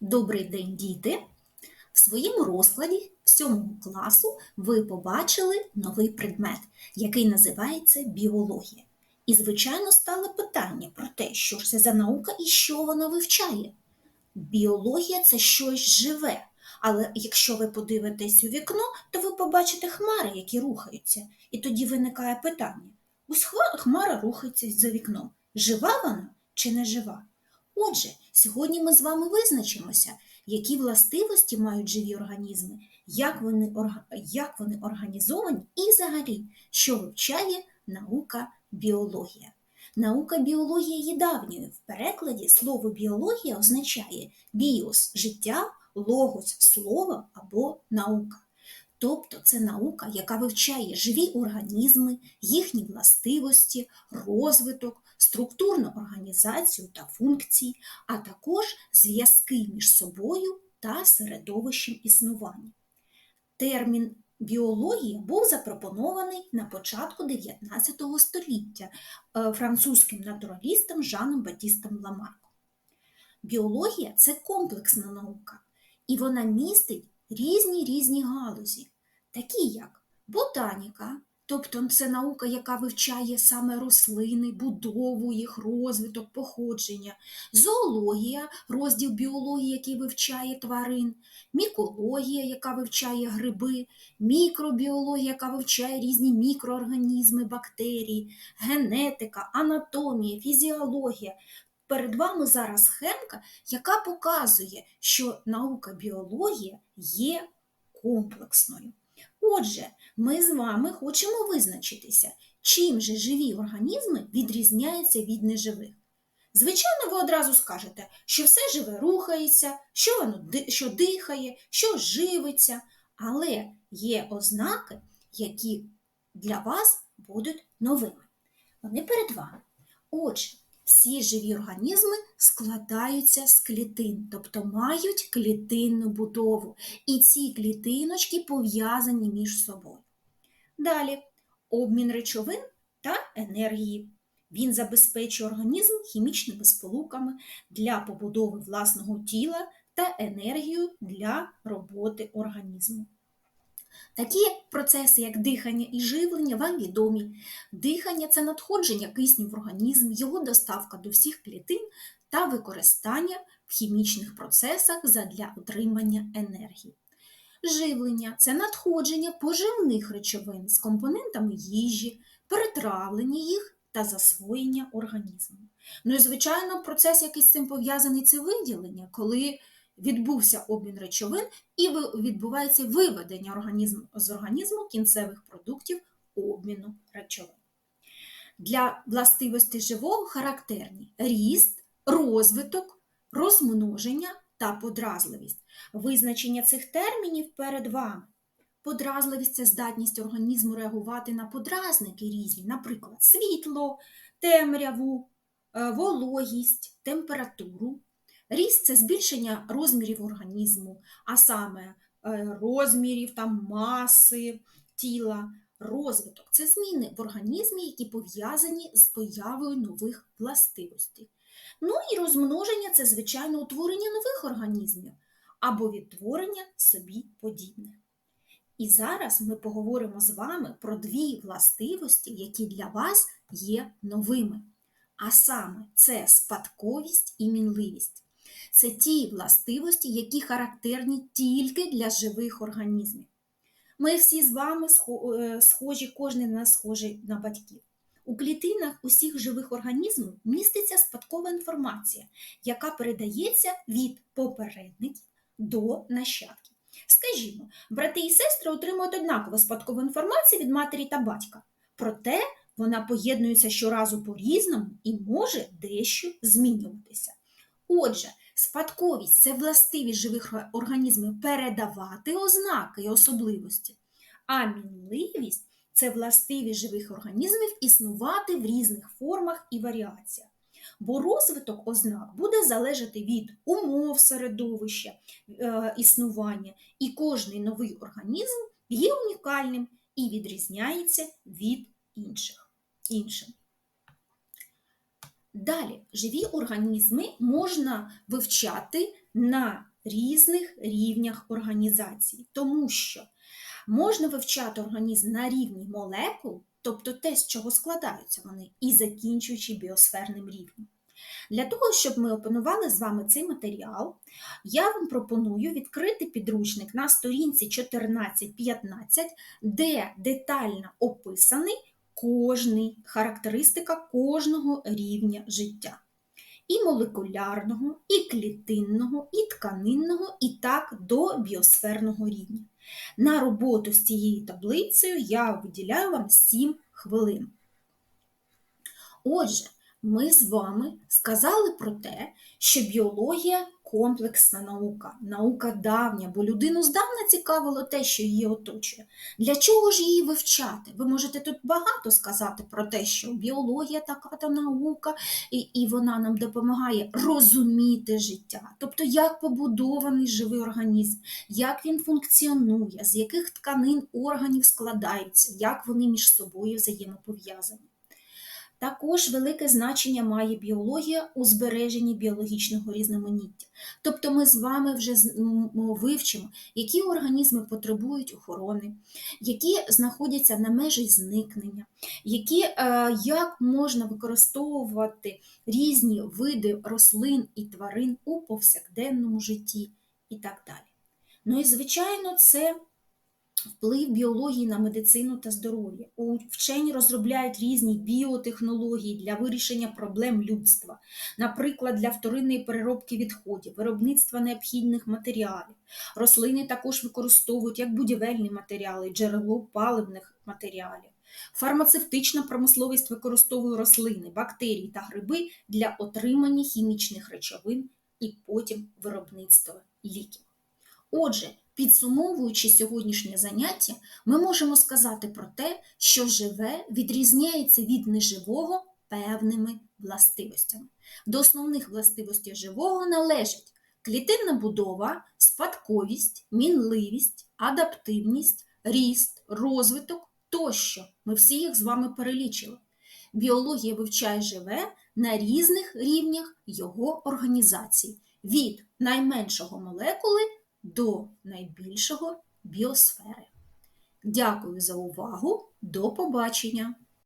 Добрий день, діти! В своєму розкладі 7 класу ви побачили новий предмет, який називається біологія. І, звичайно, стало питання про те, що ж це за наука і що вона вивчає. Біологія це щось живе, але якщо ви подивитесь у вікно, то ви побачите хмари, які рухаються. І тоді виникає питання: ось хмара рухається за вікном. Жива вона чи не жива? Отже, сьогодні ми з вами визначимося, які властивості мають живі організми, як вони, як вони організовані і взагалі, що вивчає наука біологія. Наука біологія є давньою. В перекладі слово біологія означає біос життя, логос слово або наука. Тобто це наука, яка вивчає живі організми, їхні властивості, розвиток, структурну організацію та функції, а також зв'язки між собою та середовищем існування. Термін біологія був запропонований на початку 19 століття е, французьким натуралістом Жаном Батістом Ламарком. Біологія це комплексна наука, і вона містить різні різні галузі, такі як ботаніка, тобто це наука, яка вивчає саме рослини, будову їх, розвиток, походження, зоологія, розділ біології, який вивчає тварин, мікологія, яка вивчає гриби, мікробіологія, яка вивчає різні мікроорганізми, бактерії, генетика, анатомія, фізіологія. Перед вами зараз схемка, яка показує, що наука біологія є комплексною. Отже, ми з вами хочемо визначитися, чим же живі організми відрізняються від неживих. Звичайно, ви одразу скажете, що все живе рухається, що воно що дихає, що живиться, але є ознаки, які для вас будуть новими. Вони перед вами. Отже, всі живі організми складаються з клітин, тобто мають клітинну будову, і ці клітиночки пов'язані між собою. Далі обмін речовин та енергії. Він забезпечує організм хімічними сполуками для побудови власного тіла та енергію для роботи організму. Такі процеси, як дихання і живлення, вам відомі. Дихання це надходження кисню в організм, його доставка до всіх клітин та використання в хімічних процесах задля отримання енергії. Живлення це надходження поживних речовин з компонентами їжі, перетравлення їх та засвоєння організму. Ну і, звичайно, процес, який з цим пов'язаний, це виділення, коли відбувся обмін речовин і відбувається виведення організму, з організму кінцевих продуктів обміну речовин. Для властивостей живого характерні ріст, розвиток, розмноження та подразливість. Визначення цих термінів перед вами. Подразливість це здатність організму реагувати на подразники різні, наприклад, світло, темряву, е, вологість, температуру. Ріст це збільшення розмірів організму, а саме е, розмірів там, маси тіла. Розвиток це зміни в організмі, які пов'язані з появою нових властивостей. Ну і розмноження це, звичайно, утворення нових організмів або відтворення собі подібних. І зараз ми поговоримо з вами про дві властивості, які для вас є новими. А саме це спадковість і мінливість. Це ті властивості, які характерні тільки для живих організмів. Ми всі з вами е, схожі, кожен з нас схожий на батьків. У клітинах усіх живих організмів міститься спадкова інформація, яка передається від попередників до нащадків. Скажімо, брати і сестри отримують однакову спадкову інформацію від матері та батька, проте вона поєднується щоразу по-різному і може дещо змінюватися. Отже, спадковість це властивість живих організмів передавати ознаки і особливості, а мінливість це властивість живих організмів існувати в різних формах і варіаціях. Бо розвиток ознак буде залежати від умов середовища е, існування, і кожний новий організм є унікальним і відрізняється від інших. іншим. Далі, живі організми можна вивчати на різних рівнях організації, тому що можна вивчати організм на рівні молекул, тобто те, з чого складаються вони, і закінчуючи біосферним рівнем. Для того, щоб ми опанували з вами цей матеріал, я вам пропоную відкрити підручник на сторінці 14-15, де детально описаний кожний характеристика кожного рівня життя. І молекулярного, і клітинного, і тканинного, і так до біосферного рівня. На роботу з цією таблицею я виділяю вам 7 хвилин. Отже, ми з вами сказали про те, що біологія комплексна наука, наука давня, бо людину здавна цікавило те, що її оточує. Для чого ж її вивчати? Ви можете тут багато сказати про те, що біологія така то наука, і, і вона нам допомагає розуміти життя, тобто як побудований живий організм, як він функціонує, з яких тканин органів складаються, як вони між собою взаємопов'язані. Також велике значення має біологія у збереженні біологічного різноманіття. Тобто ми з вами вже вивчимо, які організми потребують охорони, які знаходяться на межі зникнення, які, е, як можна використовувати різні види рослин і тварин у повсякденному житті і так далі. Ну і, звичайно, це Вплив біології на медицину та здоров'я. Вчені розробляють різні біотехнології для вирішення проблем людства, наприклад, для вторинної переробки відходів, виробництва необхідних матеріалів. Рослини також використовують як будівельні матеріали, джерело паливних матеріалів. Фармацевтична промисловість використовує рослини, бактерії та гриби для отримання хімічних речовин і потім виробництва ліків. Отже, Підсумовуючи сьогоднішнє заняття, ми можемо сказати про те, що живе відрізняється від неживого певними властивостями. До основних властивостей живого належать клітинна будова, спадковість, мінливість, адаптивність, ріст, розвиток тощо. Ми всі їх з вами перелічили. Біологія вивчає живе на різних рівнях його організації від найменшого молекули до найбільшого біосфери. Дякую за увагу! До побачення!